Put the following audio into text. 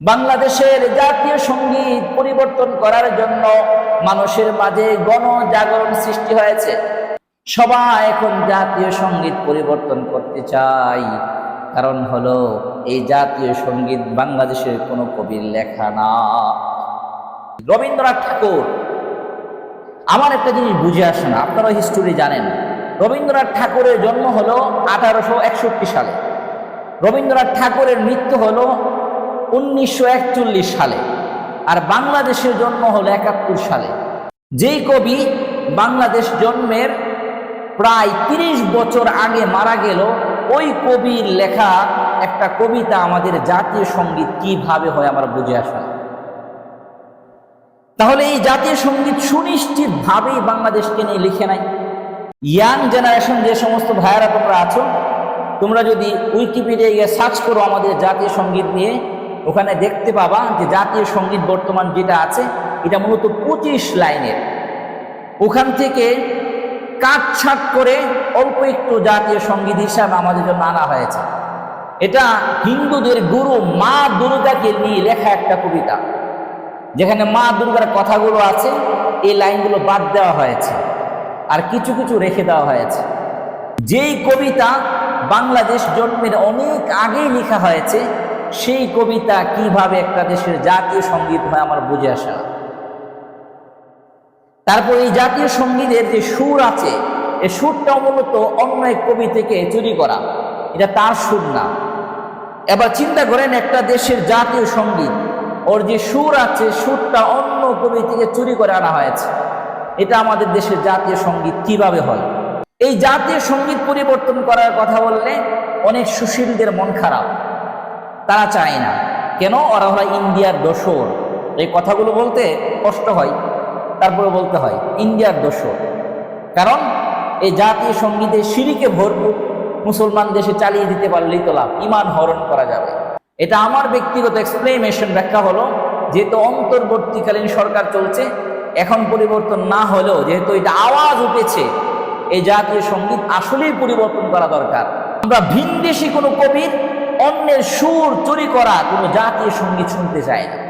বাংলাদেশের জাতীয় সংগীত পরিবর্তন করার জন্য মানুষের মাঝে গণজাগরণ সৃষ্টি হয়েছে। সবাই এখন জাতীয় সংগীত পরিবর্তন করতে চাই। কারণ হলো, এই জাতীয় সংগীত বাংলাদেশের কোনো কবির লেখা না। রবীন্দ্রনাথ ঠাকুর, আমার একটা জিনিস বুঝে আসে না আপনারা হিস্টোরি জানেন। রবীন্দ্রনাথ ঠাকুরের জন্ম হলো আঠারোশো একষট্টি সালে। রবীন্দ্রনাথ ঠাকুরের মৃত্যু হলো উনিশশো একচল্লিশ সালে। আর বাংলাদেশের জন্ম হলো একাত্তর সালে। যেই কবি বাংলাদেশ জন্মের প্রায় তিরিশ বছর আগে মারা গেল, ওই কবির লেখা একটা কবিতা আমাদের জাতীয় সংগীত কীভাবে হয় আমার বুঝে আসে তাহলে এই জাতীয় সংগীত সুনিশ্চিতভাবেই বাংলাদেশকে নিয়ে লিখে নাই। ইয়াং জেনারেশন যে সমস্ত ভাইয়ারা তোমরা আছো, তোমরা যদি উইকিপিডিয়া গিয়ে সার্চ করো আমাদের জাতীয় সংগীত নিয়ে ওখানে দেখতে পাবা যে জাতীয় সংগীত বর্তমান যেটা আছে, এটা মূলত পঁচিশ লাইনের। ওখান থেকে কাটছাট করে অল্প একটু জাতীয় সংগীত হিসাবে আমাদের জন্য আনা হয়েছে। এটা হিন্দুদের গুরু মা দুর্গাকে নিয়ে লেখা একটা কবিতা, যেখানে মা দুর্গার কথাগুলো আছে, এই লাইনগুলো বাদ দেওয়া হয়েছে আর কিছু কিছু রেখে দেওয়া হয়েছে। যেই কবিতা বাংলাদেশ জন্মের অনেক আগেই লেখা হয়েছে সেই কবিতা কীভাবে একটা দেশের জাতীয় সংগীত হয় আমার বুঝে আসে না। তারপর এই জাতীয় সঙ্গীতের যে সুর আছে, এই সুরটা মূলত অন্য এক কবি থেকে চুরি করা। এটা তার সুর না। এবার চিন্তা করেন একটা দেশের জাতীয় সংগীত, ওর যে সুর আছে, সুরটা অন্য কবি থেকে চুরি করে আনা হয়েছে। এটা আমাদের দেশের জাতীয় সংগীত কীভাবে হয়? এই জাতীয় সংগীত পরিবর্তন করার কথা বললে অনেক সুশীলদের মন খারাপ। তারা চায় না। কেন? ওরা হলো ইন্ডিয়ার দোসর। এই কথাগুলো বলতে কষ্ট হয়। তারপরে বলতে হয়, ইন্ডিয়ার দোসর। কারণ এই জাতীয় সঙ্গীতে সিঁড়িকে ভরপুর। মুসলমান দেশে চালিয়ে দিতে পারলেই তো লাভ, ইমান হরণ করা যাবে। এটা আমার ব্যক্তিগত এক্সপ্লেনেশন ব্যাখ্যা হলো, যেহেতু অন্তর্বর্তীকালীন সরকার চলছে, এখন পরিবর্তন না হলেও যেহেতু এটা আওয়াজ উঠেছে, এই জাতীয় সংগীত আসলেই পরিবর্তন করা দরকার। আমরা ভিনদেশি কোনো কবির অন্যের সুর চুরি করা কোনো জাতীয় সংগীত শুনতে চায় না।